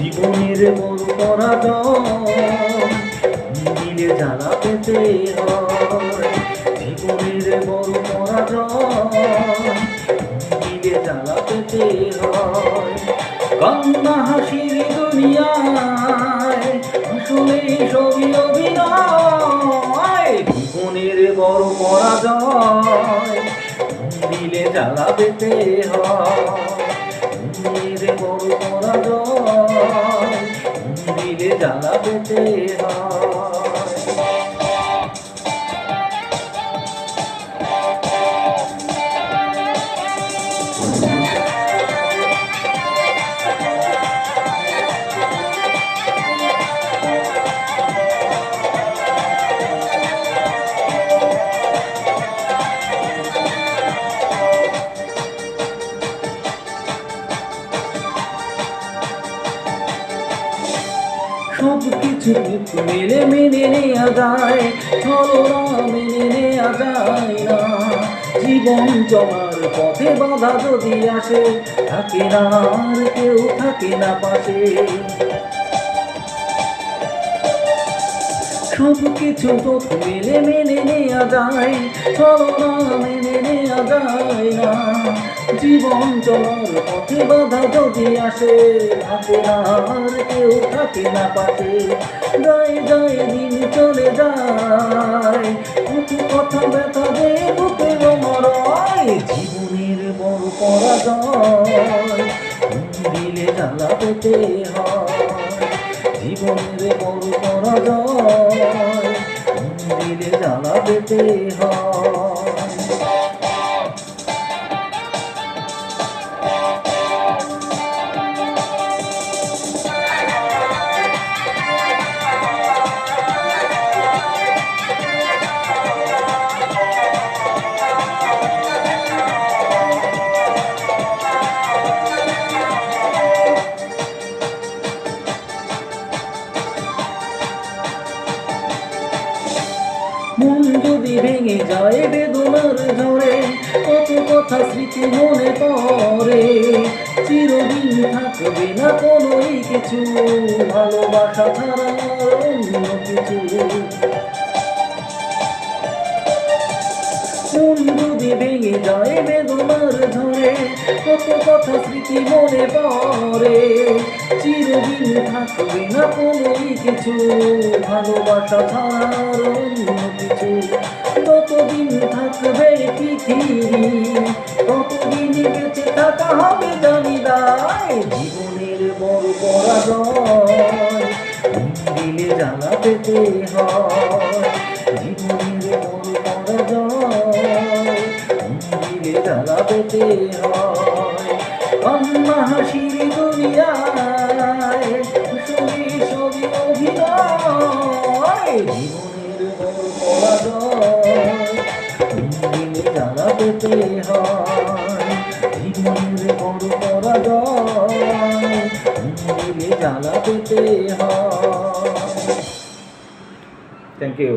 জীবনের বড় পরাজয় দিলে জ্বালা পেতে জীবনের বড় পরাজয় দিলে জ্বালা পেতে কান্না হাসির দুনিয়ায় আসলে সবই অভিনয়। জীবনের বড় পরাজয় দিলে জ্বালা পেতে হয়। দিলে বড় পরাজয় দিলে জ্বালা পেতে হয় সব কিছু মেলে মেনে নেওয়া যায় মেনে নেওয়া যায় না। জীবন চলার পথে বাধা যদি আসে, থাকে না আর কেউ থাকে না পাশে। সব কিছু তো মেলে মেনে নেওয়া যায় ছলনা মেনে নেওয়া যায় না। জীবন চলার পথে বাধা যদি আসে আর কেউ থাকে না পাশে। গায়ে গায়ে দিন চলে যায় কত কথা ব্যথা দে বুকে মরয় জীবনের বড় পরাজয় দিলে জ্বালা পেতে হয়। জীবনের বড় পরাজয় দিলে জ্বালা পেতে হয়। মন যদি ভেঙে যায় বেদনার ঝরে কত কথা স্মৃতি মনে পড়ে। চিরদিন থাকবে না কোনোই কিছু, ভালোবাসা ছাড়া। কত কথা স্মৃতি মনে পড়ে। চিরদিন থাকবে না কোনোই কিছু, ভালোবাসা ছাড়ার অন্য কিছু। ততদিন থাকবে পৃথিবী, ততদিন বেঁচে থাকা হবে জানি দায় জীবনের বড় পরাজয় দিলে জ্বালা পেতে হয়। জীবনের বড় পরাজয় দিলে জ্বালা পেতে হয়। কান্না হাসির দুনিয়ায় সবই সবই অভিনয়। জীবনের পরাজয় জ্বালা পেতে হয় জীবনের বড় পরাজয়। জ্বালা পেতে হয় থ্যাংক ইউ